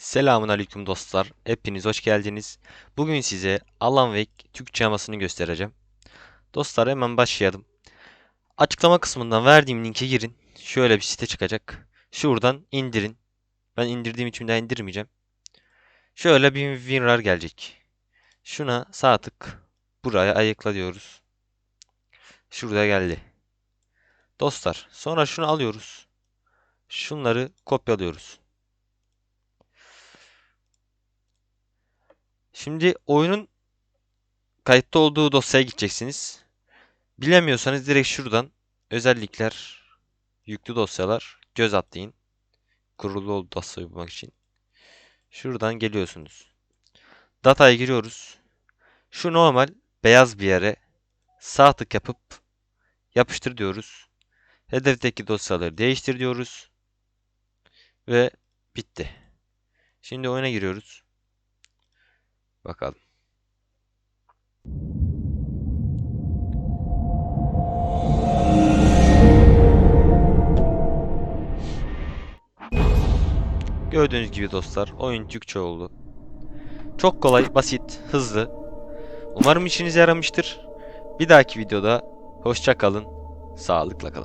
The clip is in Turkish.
Selamun aleyküm dostlar. Hepiniz hoş geldiniz. Bugün size Alan Wake Türkçe yamasını göstereceğim. Dostlar hemen başlayalım. Açıklama kısmından verdiğim linke girin. Şöyle bir site çıkacak. Şuradan indirin. Ben indirdiğim için daha indirmeyeceğim. Şöyle bir WinRAR gelecek. Şuna sağ tık. Buraya ayıkla diyoruz. Şurada geldi. Dostlar sonra şunu alıyoruz. Şunları kopyalıyoruz. Şimdi oyunun kayıtta olduğu dosyaya gideceksiniz. Bilemiyorsanız direkt şuradan özellikler, yüklü dosyalar, göz atlayın. Kurulu olduğu dosyayı bulmak için. Şuradan geliyorsunuz. Dataya giriyoruz. Şu normal beyaz bir yere sağ tık yapıp yapıştır diyoruz. Hedefteki dosyaları değiştir diyoruz. Ve bitti. Şimdi oyuna giriyoruz. Bakalım. Gördüğünüz gibi dostlar oyun Türkçe oldu. Çok kolay, basit, hızlı. Umarım işinize yaramıştır. Bir dahaki videoda hoşça kalın, sağlıkla kalın.